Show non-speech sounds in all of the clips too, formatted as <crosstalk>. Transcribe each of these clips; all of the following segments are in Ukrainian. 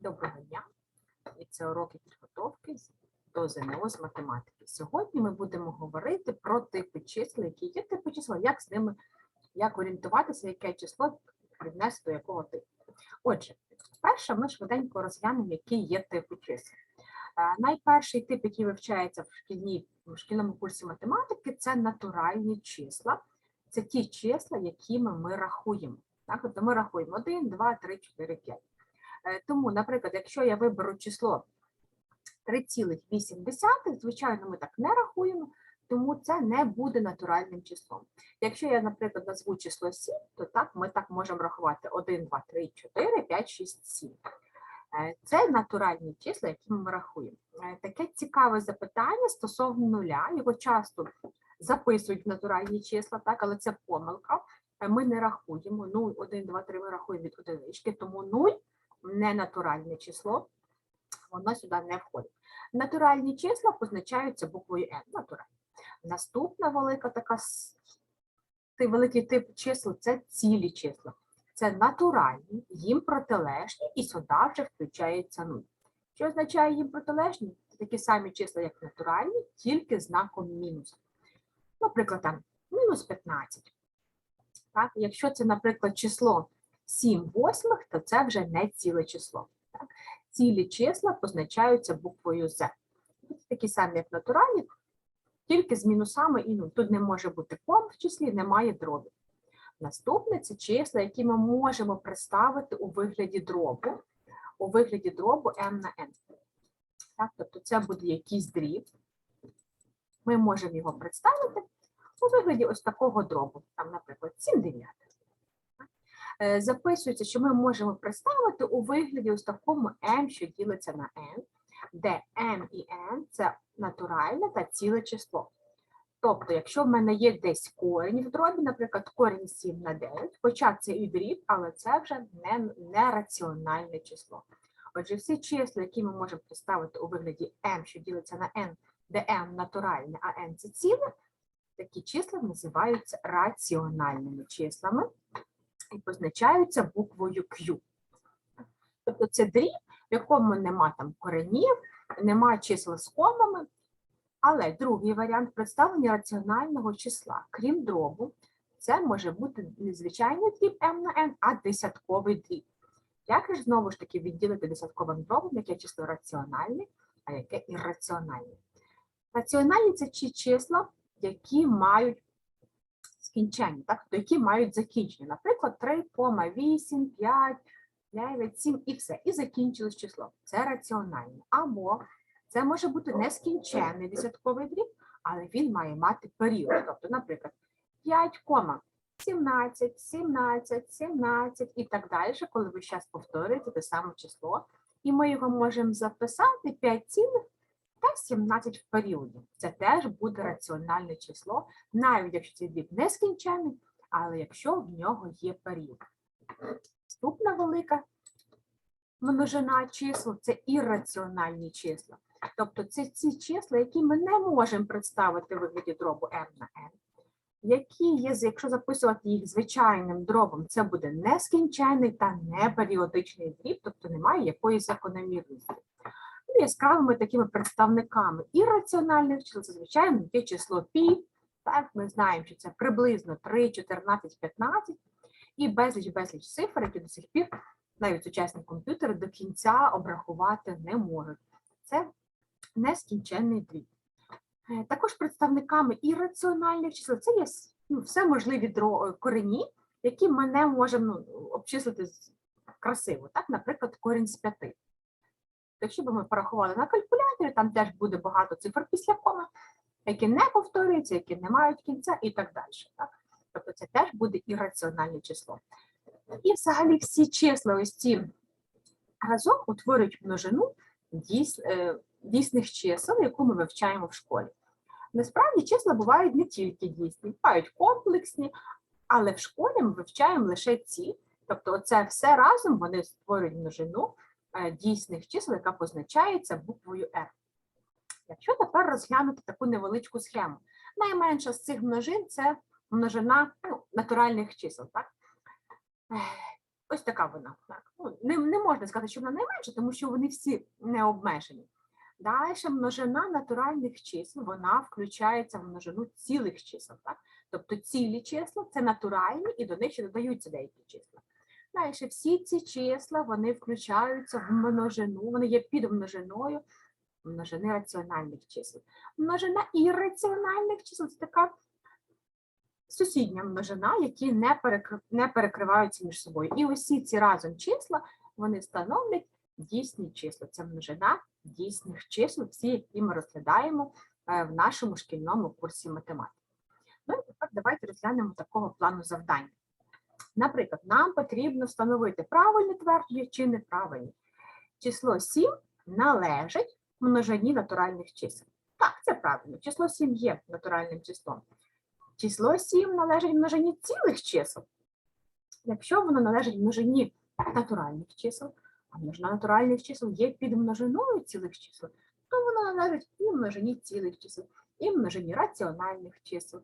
Доброго дня! І це уроки підготовки до ЗНО з математики. Сьогодні ми будемо говорити про типи чисел, які є типи числа, як з ними, як орієнтуватися, яке число віднести до якого типу. Отже, перше, ми швиденько розглянемо, які є типи чисел. Е, Найперший тип, який вивчається в шкільній в шкільному курсі математики, це натуральні числа. Це ті числа, якими ми рахуємо. Так, тобто ми рахуємо 1, 2, 3, 4, 5. Е, Тому, наприклад, якщо я виберу число 3,8, звичайно, ми так не рахуємо, тому це не буде натуральним числом. Якщо я, наприклад, назву число 7, то так ми так можемо рахувати 1, 2, 3, 4, 5, 6, 7. Е, Це натуральні числа, які ми рахуємо. Е, Таке цікаве запитання стосовно нуля. Його часто записують в натуральні числа, так, але це помилка. Е, Ми не рахуємо 0, 1, 2, 3, ми рахуємо від одинички, тому 0 не натуральне число, воно сюди не входить. Натуральні числа позначаються буквою N. Натуральні. Наступна велика така великий тип чисел це цілі числа. Це натуральні, їм протилежні, і сюди вже включається нуль. Що означає їм протилежні? Це такі самі числа, як натуральні, тільки знаком мінус. Наприклад, там мінус 15. Так? Якщо це, наприклад, число 7 восьмих, то це вже не ціле число. Так? Цілі числа позначаються буквою. Це такі самі, як натуральні, тільки з мінусами і нуль. Тут не може бути ком в числі, немає дробів. Наступне це числа, які ми можемо представити у вигляді дробу, у вигляді дробу m на n. Так, тобто це буде якийсь дріб. Ми можемо його представити у вигляді ось такого дробу, там, наприклад, 7 дев'ятих. Е, Записується, що ми можемо представити у вигляді ось такому m, що ділиться на n, де m і n – це натуральне та ціле число. Тобто, якщо в мене є десь корінь в дробі, наприклад, корінь 7 на 9, хоча це і дріб, але це вже не, не раціональне число. Отже, всі числа, які ми можемо представити у вигляді m, що ділиться на n, де m натуральне, а n це ціле, такі числа називаються раціональними числами і позначаються буквою Q. Тобто це дріб, в якому нема там коренів, нема чисел з комами, але другий варіант представлення раціонального числа, крім дробу, це може бути не звичайний дріб m на n, а десятковий дріб. Як ж знову ж таки відділити десятковим дробом, яке число раціональне, а яке ірраціональне? Раціональні це ті числа, які мають скінчення, так? які мають закінчення. Наприклад, 3, 8, 5, 9, 7 і все. І закінчилось число. Це раціональне. Або це може бути нескінченний десятковий дріб, але він має мати період. Тобто, наприклад, 5, 17, 17, 17 і так далі, коли ви зараз повторюєте те саме число, і ми його можемо записати 5 цілих та 17 в періоді. Це теж буде раціональне число, навіть якщо цей дріб нескінченний, але якщо в нього є період. Наступна велика множина чисел це ірраціональні числа. Тобто це ці числа, які ми не можемо представити в вигляді дробу m на n, які є, якщо записувати їх звичайним дробом, це буде нескінченний та неперіодичний дріб, тобто немає якоїсь закономірності. Яскравими такими представниками ірраціональних чисел, це, звичайно, є число пі, так, ми знаємо, що це приблизно 3, 14, 15, і безліч-безліч цифр, які до сих пір навіть сучасні комп'ютери до кінця обрахувати не можуть. Це нескінченний дріб. Е, Також представниками ірраціональних чисел це є ну, все можливі дро- корені, які ми не можемо ну, обчислити красиво. Так, наприклад, корінь з п'яти. Якщо б ми порахували на калькуляторі, там теж буде багато цифр після коми, які не повторюються, які не мають кінця і так далі. Так? Тобто це теж буде ірраціональне число. І взагалі всі числа ось ці разом утворюють множину дійс, е, дійсних чисел, яку ми вивчаємо в школі. Насправді числа бувають не тільки дійсні, бувають комплексні, але в школі ми вивчаємо лише ці. Тобто, оце все разом вони створюють множину дійсних чисел, яка позначається буквою R. Якщо тепер розглянути таку невеличку схему, найменша з цих множин це множина ну, натуральних чисел. Так? Ось така вона. Так. Ну, не, не можна сказати, що вона найменша, тому що вони всі не обмежені. Далі множина натуральних чисел, вона включається в множину цілих чисел. Так? Тобто цілі числа це натуральні, і до них ще додаються деякі числа. Далі всі ці числа вони включаються в множину, вони є під множиною множини раціональних чисел. Множина ірраціональних чисел це така сусідня множина, які не, не перекриваються між собою. І усі ці разом числа вони становлять дійсні числа. Це множина дійсних чисел, всі, які ми розглядаємо е, в нашому шкільному курсі математики. Ну і тепер давайте розглянемо такого плану завдань. Наприклад, нам потрібно встановити правильне твердження чи неправильне. Число 7 належить множині натуральних чисел. Так, це правильно. Число 7 є натуральним числом. Число 7 належить множині цілих чисел. Якщо воно належить множині натуральних чисел, а множина натуральних чисел є під множиною цілих чисел, то воно належить і множині цілих чисел, і множині раціональних чисел,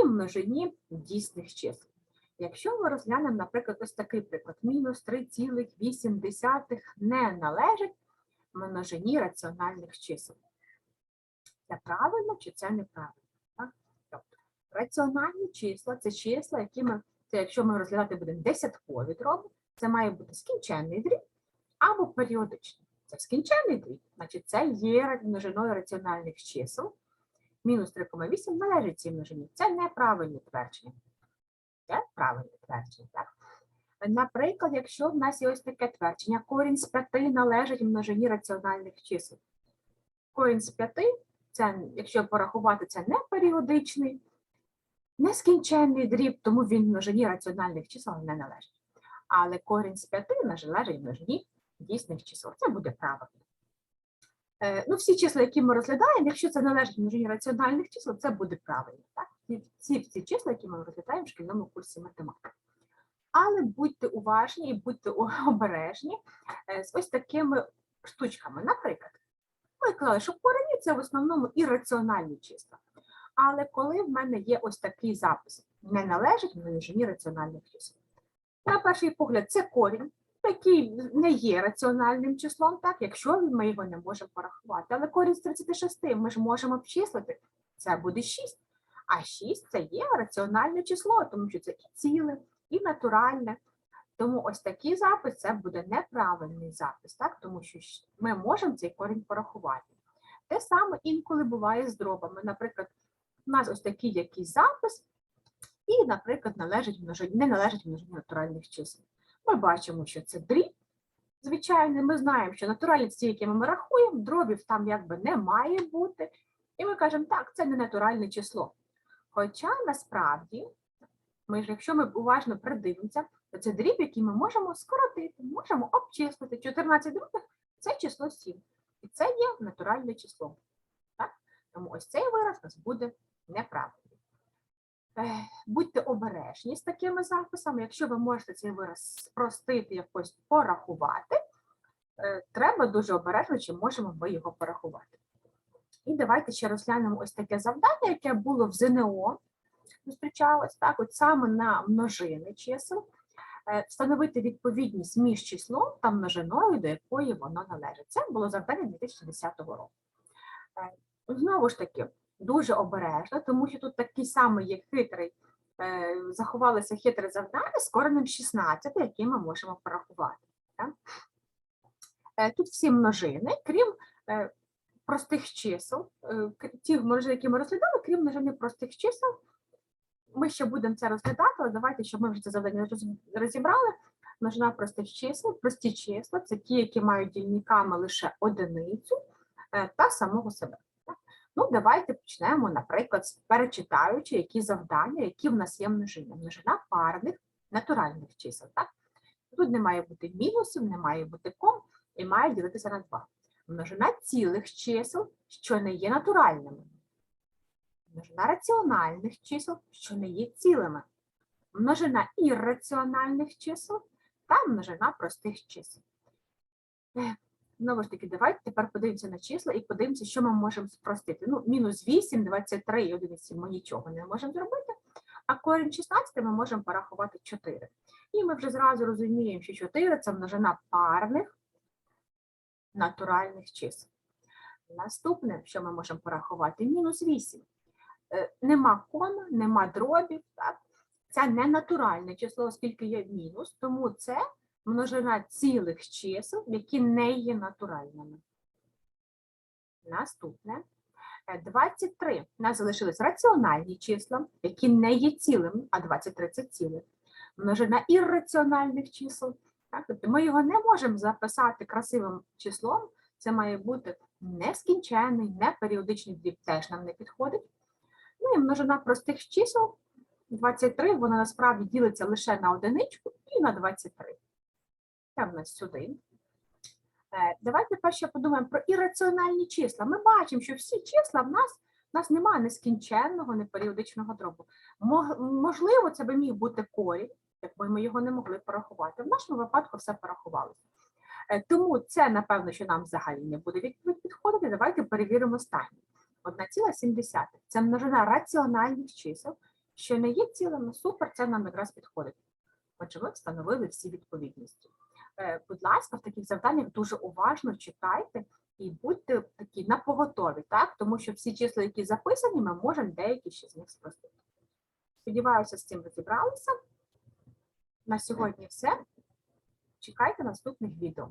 і множині дійсних чисел. Якщо ми розглянемо, наприклад, ось такий приклад, мінус 3,8 не належить множині раціональних чисел. Це правильно чи це неправильно? Так? Тобто, раціональні числа це числа, які ми, це якщо ми розглядати будемо десяткові дроби, це має бути скінченний дріб або періодичний. Це скінченний дріб, значить це є множиною раціональних чисел. Мінус 3,8 належить цій множині. Це неправильне твердження. Це правильне твердження. Так? Наприклад, якщо в нас є ось таке твердження, корінь з 5 належить множині раціональних чисел. Корінь з 5 це, якщо порахувати, це не періодичний, нескінченний дріб, тому він множині раціональних чисел не належить. Але корінь з 5 належить множині дійсних чисел. Це буде правильно. Е, Ну, всі числа, які ми розглядаємо, якщо це належить множині раціональних чисел, це буде правильно. Так? Ці, ці числа, які ми розглядаємо в шкільному курсі математики. Але будьте уважні і будьте <laughs> обережні е, з ось такими штучками. Наприклад, ми казали, що корені це в основному ірраціональні числа. Але коли в мене є ось такий запис, не належить множині раціональних чисел. На перший погляд, це корінь, який не є раціональним числом, так, якщо ми його не можемо порахувати. Але корінь з 36 ми ж можемо обчислити, це буде 6. А 6 це є раціональне число, тому що це і ціле, і натуральне. Тому ось такий запис це буде неправильний запис, так? тому що ми можемо цей корінь порахувати. Те саме інколи буває з дробами. Наприклад, у нас ось такий якийсь запис, і, наприклад, належить множині, не належить множині натуральних чисел. Ми бачимо, що це дріб. Звичайно, ми знаємо, що натуральні ці, якими ми рахуємо, дробів там якби не має бути. І ми кажемо, так, це не натуральне число. Хоча насправді, ми ж, якщо ми уважно придивимося, то це дріб, який ми можемо скоротити, можемо обчислити. 14 других це число 7. І це є натуральне число. Так? Тому ось цей вираз у нас буде неправильний. Будьте обережні з такими записами. Якщо ви можете цей вираз спростити, якось порахувати, е, треба дуже обережно, чи можемо ми його порахувати. І давайте ще розглянемо ось таке завдання, яке було в ЗНО, зустрічалось так, от саме на множини чисел, е, встановити відповідність між числом та множиною, до якої воно належить. Це було завдання 2010 року. Е, Знову ж таки, дуже обережно, тому що тут такий самий є хитрий, е, заховалося хитре завдання з коренем 16, який ми можемо порахувати. Тут всі множини, крім простих чисел, е, ті множини, які ми розглядали, крім множини простих чисел, ми ще будемо це розглядати, але давайте, щоб ми вже це завдання розібрали. Множина простих чисел, прості числа це ті, які мають дільниками лише одиницю е, та самого себе. Ну, давайте почнемо, наприклад, перечитаючи, які завдання, які в нас є множина. Множина парних натуральних чисел. Так? Тут не має бути мінусів, не має бути ком і має ділитися на 2. Множина цілих чисел, що не є натуральними. Множина раціональних чисел, що не є цілими. Множина ірраціональних чисел та множина простих чисел. Знову ж таки, давайте тепер подивимося на числа і подивимося, що ми можемо спростити. Ну, мінус 8, 23 і 11 ми нічого не можемо зробити, а корінь 16 ми можемо порахувати 4. І ми вже зразу розуміємо, що 4 це множина парних натуральних чисел. Наступне, що ми можемо порахувати, мінус 8. Е, Нема кома, нема дробів. Так? Це не натуральне число, оскільки є мінус, тому це множина цілих чисел, які не є натуральними. Наступне. Е, 23. У нас залишились раціональні числа, які не є цілими, а 23 це ціле. Множина ірраціональних чисел. Так? Тобто ми його не можемо записати красивим числом. Це має бути нескінченний, неперіодичний дріб теж нам не підходить. Ну і множина простих чисел 23, вона насправді ділиться лише на одиничку і на 23. Це в нас сюди. Е, Давайте перше подумаємо про ірраціональні числа. Ми бачимо, що всі числа в нас, в нас немає нескінченного, неперіодичного дробу. Можливо, це би міг бути корінь, якби ми його не могли порахувати. В нашому випадку все порахувалося. Е, Тому це, напевно, що нам взагалі не буде відповідь підходити. Давайте перевіримо останнє. 1,7. Це множина раціональних чисел, що не є цілими. Супер, це нам якраз підходить. Отже, ми встановили всі відповідності. Е, Будь ласка, в таких завданнях дуже уважно читайте і будьте такі напоготові, так? Тому що всі числа, які записані, ми можемо деякі ще з них спростити. Сподіваюся, з цим розібралися. На сьогодні все. Чекайте наступних відео.